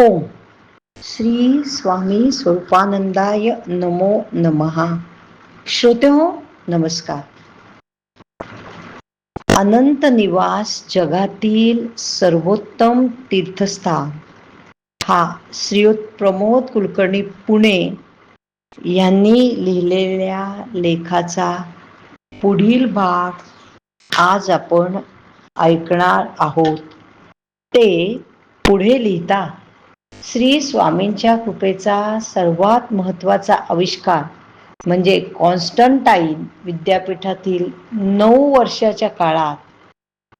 ओम. श्री स्वामी स्वरूपानंदाय नमो नमहा श्रोते हो नमस्कार. अनंत निवास जगातील सर्वोत्तम तीर्थस्थान. हा श्रीयुत प्रमोद कुलकर्णी पुणे यांनी लिहिलेल्या लेखाचा पुढील भाग आज आपण ऐकणार आहोत. ते पुढे लिहिता. श्री स्वामींच्या कृपेचा सर्वात महत्त्वाचा आविष्कार म्हणजे कॉन्स्टंटाईन विद्यापीठातील नऊ वर्षाच्या काळात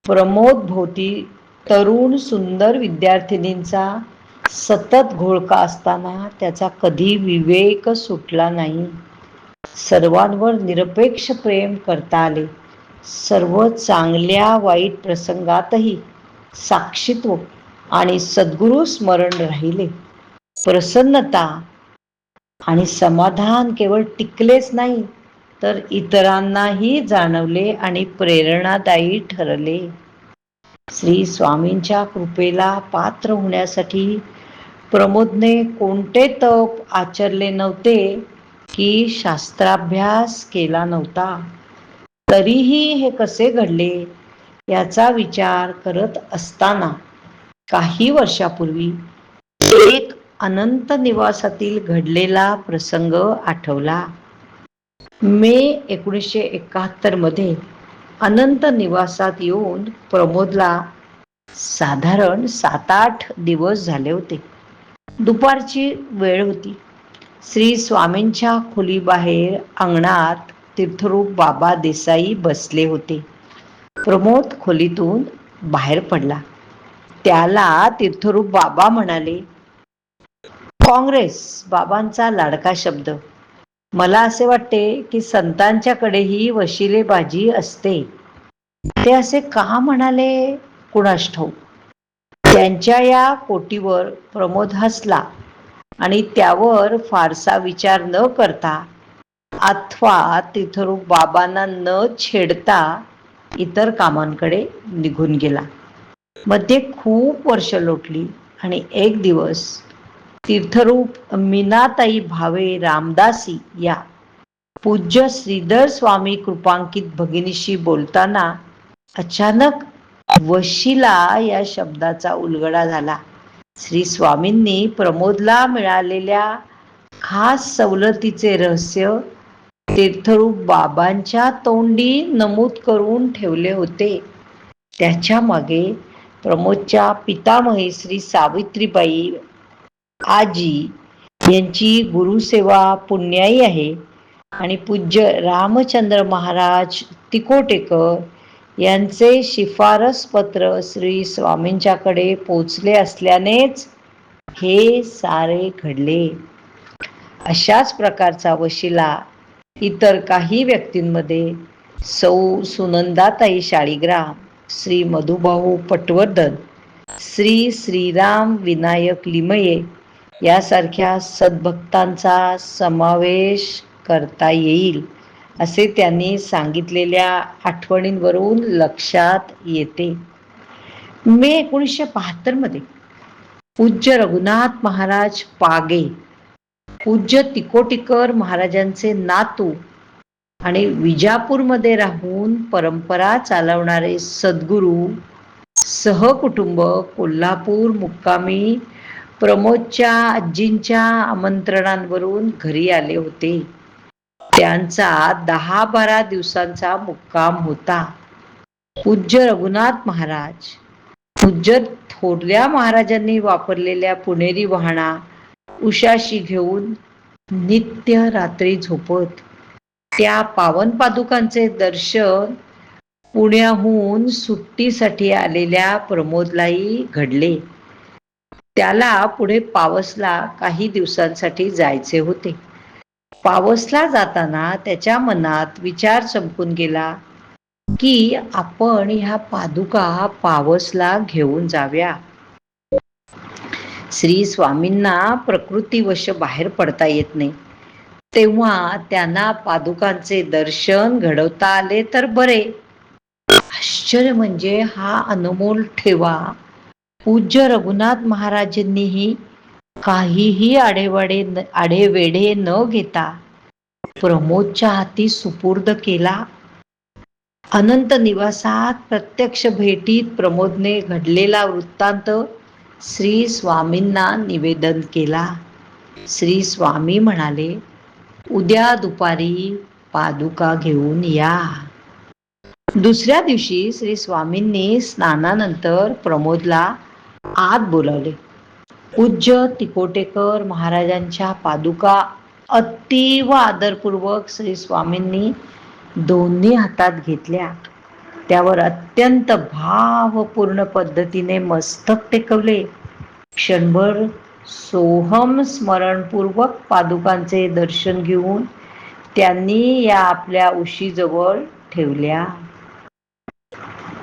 प्रमोद भोवती तरुण सुंदर विद्यार्थिनींचा सतत घोळका असताना त्याचा कधी विवेक सुटला नाही. सर्वांवर निरपेक्ष प्रेम करता आले. सर्व चांगल्या वाईट प्रसंगातही साक्षीत्व आणि सद्गुरु स्मरण राहिले. प्रसन्नता आणि समाधान केवळ टिकलेच नाही तर इतरांनाही जाणवले आणि प्रेरणादायी ठरले. श्री स्वामींच्या कृपेला पात्र होण्यासाठी प्रमोदने कोणते तप आचरले नव्हते की शास्त्राभ्यास केला नव्हता तरीही हे कसे घडले याचा विचार करत असताना काही वर्षापूर्वी एक अनंत निवासातील घडलेला प्रसंग आठवला. मे एकोणीसशे एकाहत्तरमध्ये अनंत निवासात येऊन प्रमोदला साधारण सात आठ दिवस झाले होते. दुपारची वेळ होती. श्री स्वामींच्या खोलीबाहेर अंगणात तीर्थरूप बाबा देसाई बसले होते. प्रमोद खोलीतून बाहेर पडला. त्याला तीर्थरूप बाबा म्हणाले. काँग्रेस बाबांचा लाडका शब्द. मला असे वाटते की संतांच्याकडेही वशिलेबाजी असते. ते असे का म्हणाले? कुणास ठाऊक. त्यांच्या या कोटीवर प्रमोद हसला आणि त्यावर फारसा विचार न करता अथवा तिथरूप बाबांना न छेडता इतर कामांकडे निघून गेला. मध्ये खूप वर्ष लोटली आणि एक दिवस तीर्थरूप मीनाताई भावे रामदासी या पूज्य श्रीधर स्वामी कृपांकित भगिनीशी बोलताना अचानक वशिला या शब्दाचा उलगडा झाला. श्री स्वामींनी प्रमोदला मिळालेल्या खास सवलतीचे रहस्य तीर्थरूप बाबांच्या तोंडी नमूद करून ठेवले होते. त्याच्यामागे प्रमोदच्या पितामही श्री सावित्रीबाई आजी यांची गुरुसेवा पुण्याई आहे. आणि पूज्य रामचंद्र महाराज तिकोटेकर यांचे शिफारस पत्र श्री स्वामींच्याकडे पोचले असल्यानेच हे सारे घडले. अशाच प्रकारचा वशिला इतर काही व्यक्तींमध्ये सौ सुनंदाताई शाळीग्राम श्री मधुभाऊ पटवर्धन श्री श्रीराम विनायक लिमये यासारख्या सद्भक्तांचा समावेश करता येईल असे त्यांनी सांगितलेल्या आठवणींवरून लक्षात येते. मे एकोणीसशे बहात्तरमध्ये पूज्य रघुनाथ महाराज पागे पूज्य तिकोटीकर महाराजांचे नातू आणि विजापूरमध्ये राहून परंपरा चालवणारे सद्गुरू सहकुटुंब कोल्हापूर मुक्कामी प्रमोदच्या आजींच्या आमंत्रणांवरून घरी आले होते. त्यांचा दहा बारा दिवसांचा मुक्काम होता. पूज्य रघुनाथ महाराज पूज्य थोरल्या महाराजांनी वापरलेल्या पुणेरी वाहना उशाशी घेऊन नित्य रात्री झोपत त्या पावन पादुकांचे दर्शन पुण्याहून सुट्टीसाठी आलेल्या प्रमोदलाही घडले. त्याला पुढे पावसला काही दिवसांसाठी जायचे होते. पावसला जाताना त्याच्या मनात विचार चमकून गेला की आपण ह्या पादुका पावसला घेऊन जाव्या. श्री स्वामींना प्रकृतीवश बाहेर पडता येत नाही. तेव्हा त्यांना पादुकांचे दर्शन घडवता आले तर बरे. आश्चर्य म्हणजे हा अनमोल ठेवा. पूज्य रघुनाथ महाराजांनीही काहीही आडेवाडे आडेवेढे न घेता प्रमोदच्या हाती सुपूर्द केला. अनंत निवासात प्रत्यक्ष भेटीत प्रमोदने घडलेला वृत्तांत श्री स्वामींना निवेदन केला. श्री स्वामी म्हणाले उद्या दुपारी पादुका घेऊन या. दुसऱ्या दिवशी श्री स्वामींनी स्नानानंतर प्रमोदला आत बोलावले. पूज्य तिकोटेकर महाराजांच्या पादुका अतीव आदरपूर्वक श्री स्वामींनी दोन्ही हातात घेतल्या. त्यावर अत्यंत भावपूर्ण पद्धतीने मस्तक टेकवले. क्षणभर सोहम स्मरणपूर्वक पादुकांचे दर्शन घेऊन त्यांनी या आपल्या उशीजवळ ठेवल्या.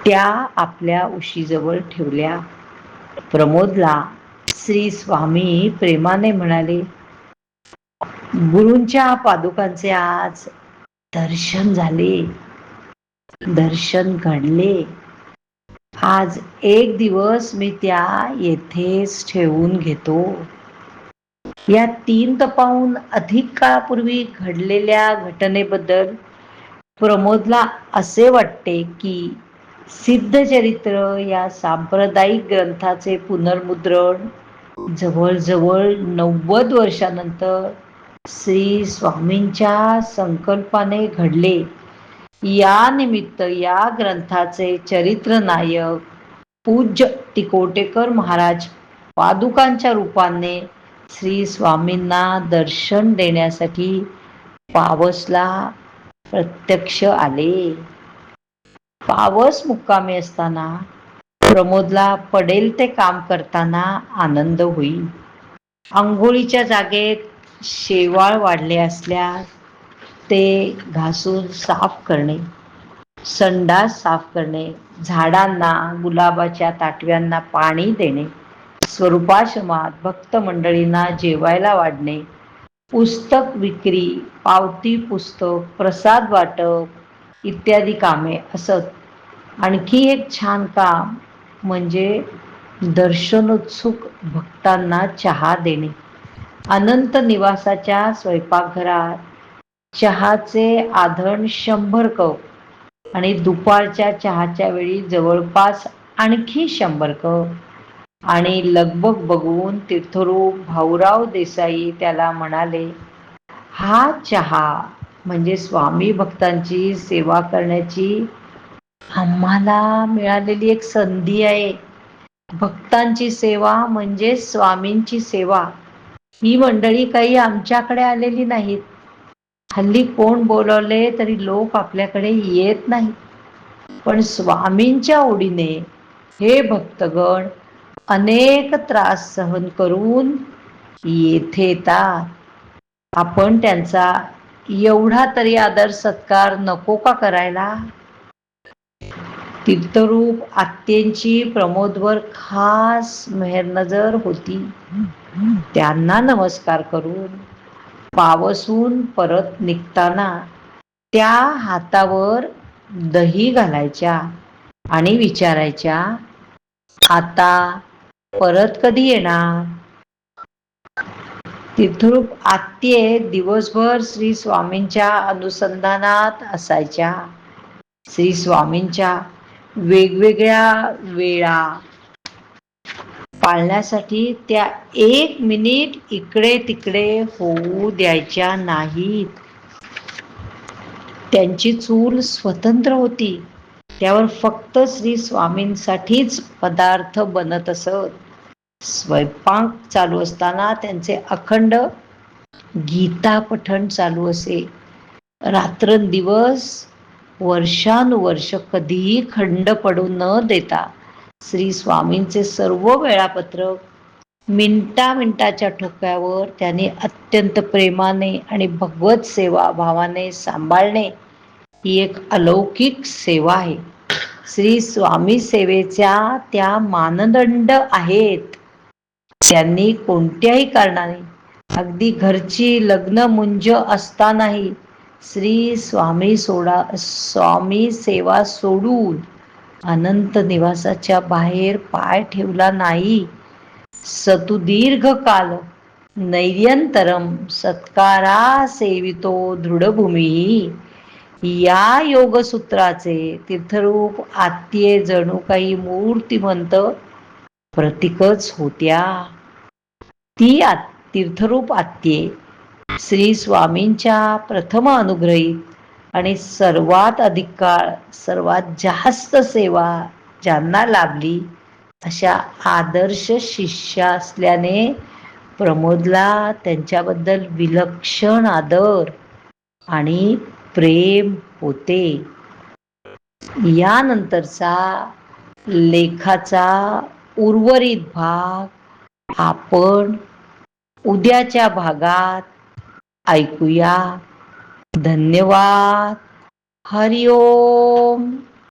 त्या आपल्या उशीजवळ ठेवल्या. प्रमोदला श्री स्वामी प्रेमाने म्हणाले गुरूंच्या पादुकांचे आज दर्शन झाले. दर्शन घडले. आज एक दिवस मी त्या येथेच ठेवून घेतो. या तीन तपाहून अधिक काळापूर्वी घडलेल्या घटनेबद्दल प्रमोदला असे वाटते की सिद्धचरित्र या सांप्रदायिक ग्रंथाचे पुनर्मुद्रण जवळजवळ नव्वद वर्षानंतर श्री स्वामींच्या संकल्पाने घडले. या निमित्त या ग्रंथाचे चरित्र नायक पूज्य तिकोटेकर महाराज पादुकांच्या रूपाने श्री स्वामींना दर्शन देण्यासाठी पावसला प्रत्यक्ष आले. पावस मुक्कामी असताना प्रमोदला पडेल ते काम करताना आनंद होईल. आंघोळीच्या जागेत शेवाळ वाढले असल्यास ते घासून साफ करणे संडास साफ करणे झाडांना गुलाबाच्या ताटव्यांना पाणी देणे स्वरूपाश्रमात भक्त मंडळींना जेवायला वाढणे पुस्तक विक्री पावती पुस्तक प्रसाद वाटप इत्यादी कामे असत. आणखी एक छान काम म्हणजे दर्शनोत्सुक भक्तांना चहा देणे. अनंत निवासाच्या स्वयंपाकघरात चहाचे आधण शंभर कप आणि दुपारच्या चहाच्या वेळी जवळपास आणखी शंभर कप आणि लगबग बघून तीर्थरूप भाऊराव देसाई त्याला म्हणाले हा चहा म्हणजे स्वामी भक्तांची सेवा करण्याची आम्हाला मिळालेली एक संधी आहे. भक्तांची सेवा म्हणजे स्वामींची सेवा. ही मंडळी काही आमच्याकडे आलेली नाहीत. हल्ली कोण बोलवले तरी लोक आपल्याकडे येत नाही. पण स्वामींच्या ओढीने हे भक्तगण अनेक त्रास सहन करून येथे येतात. आपण त्यांचा एवढा तरी आदर सत्कार नको का करायला? तीर्थरूप आत्यांची प्रमोदवर खास मेहरनजर होती. त्यांना नमस्कार करून पावसून परत निघताना त्या हातावर दही घालायच्या आणि विचारायच्या आता परत कधी येणार? तिथरूप आत्ये दिवसभर श्री स्वामींच्या अनुसंधानात असायच्या. श्री स्वामींच्या वेगवेगळ्या वेळा पाळण्यासाठी त्या एक मिनिट इकडे तिकडे होऊ द्यायच्या नाहीत. त्यांची चूल स्वतंत्र होती. त्यावर फक्त श्री स्वामींसाठीच पदार्थ बनत असत. स्वयंपाक चालू असताना त्यांचे अखंड गीता पठण चालू असे. रात्रंदिवस वर्षानुवर्ष कधीही खंड पडू न देता श्री स्वामींचे सर्व वेळापत्रक मिनटा मिनटाच्या ठोक्यावर त्यांनी अत्यंत प्रेमाने आणि भगवत सेवा भावाने सांभाळणे ही एक अलौकिक सेवा आहे. श्री स्वामी सेवेच्या त्या मानदंड आहेत. त्यांनी कोणत्याही कारणाने अगदी घरची लग्न मुंज असतानाही श्री स्वामी सोडा स्वामी सेवा सोडून अनंत निवासाच्या बाहेर पाय ठेवला नाही. सतुदीर्घ काल नैर्यंतरम सत्कारा सेवितो दृढभूमी. या योगसूत्राचे तीर्थरूप आत्ये जणू काही मूर्तिमंत प्रतीकच होत्या. ती तीर्थरूप आत्ये श्री स्वामींच्या प्रथम अनुग्रहित आणि सर्वात अधिक काळ सर्वात जास्त सेवा ज्यांना लाभली अशा आदर्श शिष्या असल्याने प्रमोदला त्यांच्याबद्दल विलक्षण आदर आणि प्रेम होते. यानंतरचा लेखाचा उर्वरित भाग आपण उद्याच्या भागात ऐकूया. धन्यवाद. हरिओम.